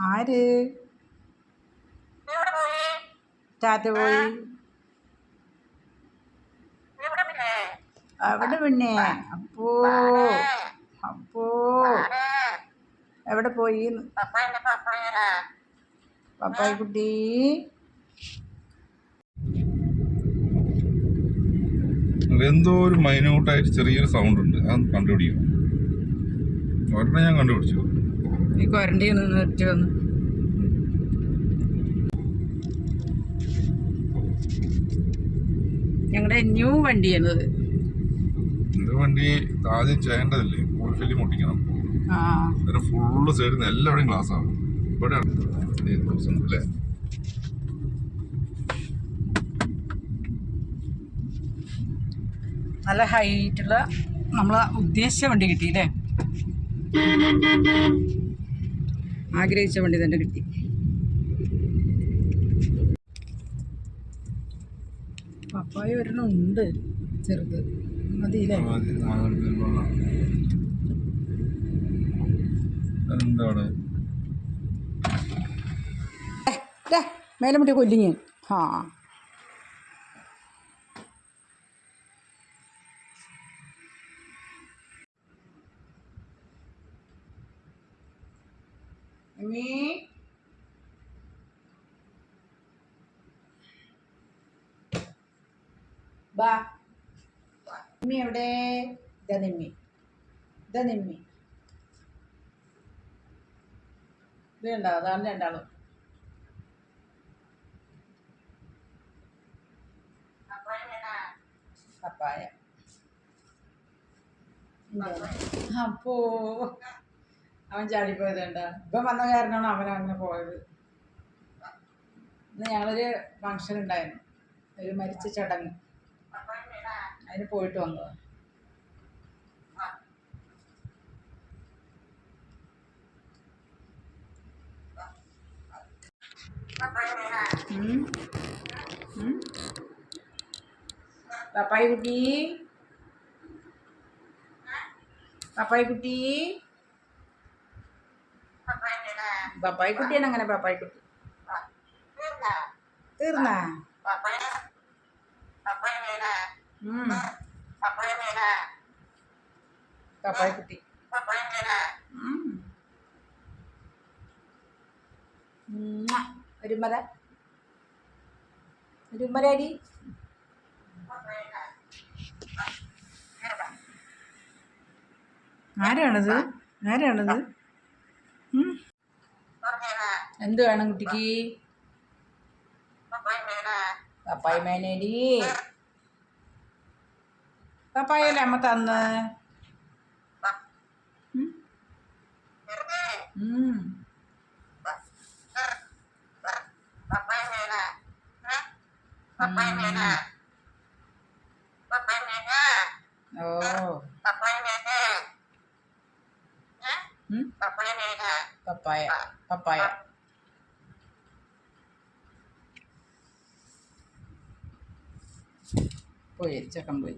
ആര്? ടാറ്റ പോയി. അവിടെ പിന്നെ. അപ്പോ അപ്പോ. എവിടെ പോയി? പപ്പായി കുട്ടി എന്തോ ഒരു മൈനോട്ടായിട്ട് ചെറിയൊരു സൗണ്ട് ഉണ്ട്. അത് കണ്ടുപിടിക്കും ഒരെണ്ണം ഞാൻ കണ്ടുപിടിച്ചു. ഈ ക്വാറന്റീൻ ഒന്ന് നിർത്തി വന്നു. ഞങ്ങളുടെ ന്യൂ വണ്ടിയാണത് വണ്ടി ആദ്യം ചെയ്യേണ്ടതല്ലേ? ഫുൾ ഫിലിം ഒട്ടിക്കണം ആ. അതിന് ഫുള്ള് സൈഡിൽ നിന്ന് എല്ലാവരുടെയും ഗ്ലാസ് ആണ് ഇവിടെ അല്ലേ? നല്ല ഹൈറ്റുള്ള നമ്മൾ ഉദ്ദേശിച്ച വണ്ടി കിട്ടിയില്ലേ? ആഗ്രഹിച്ച വണ്ടി തന്നെ കിട്ടി. പപ്പായ ഒരെണ്ണം ഉണ്ട് ചെറുത്. മതിയില്ലേ? മേലമുട്ടി ഡേ മേലെ മുട്ടി കൊല്ലിങ്ങ ആ. അമ്മീ. ബാ. നിമ്മി എവിടെ? ഇതാ നിമ്മി. ഇതാ നിമ്മി. ഇത് കണ്ടോ അതാണ് രണ്ടാളും. പപ്പായ. അപ്പോ. അവൻ ചാടിപ്പോയത് കണ്ട. ഇപ്പം വന്ന കാരണമാണ് അവൻ അങ്ങനെ പോയത്. ഇന്ന് ഞങ്ങളൊരു ഫങ്ഷൻ ഉണ്ടായിരുന്നു. ഒരു മരിച്ച ചടങ്ങ്. അതിന് പോയിട്ട്. ഉം. പപ്പായി കുട്ടി പപ്പായി കുട്ടി പപ്പായി കുട്ടിയാണ് അങ്ങനെ പപ്പായി കുട്ടി തീർന്നാ. പപ്പായി കുട്ടി ഉം. ഉമ്മ. ഒരു മല ഒരു മലയാടി ആരാണത്? ആരാണത്. എന്ത് വേണം കുട്ടിക്ക്? പപ്പായ മേനേടി. പപ്പായല്ലേ അമ്മ തന്ന്? ഉം. ഉം. ഓ ഉം. പപ്പായ പപ്പായ പോയി ചെക്കൻ പോയി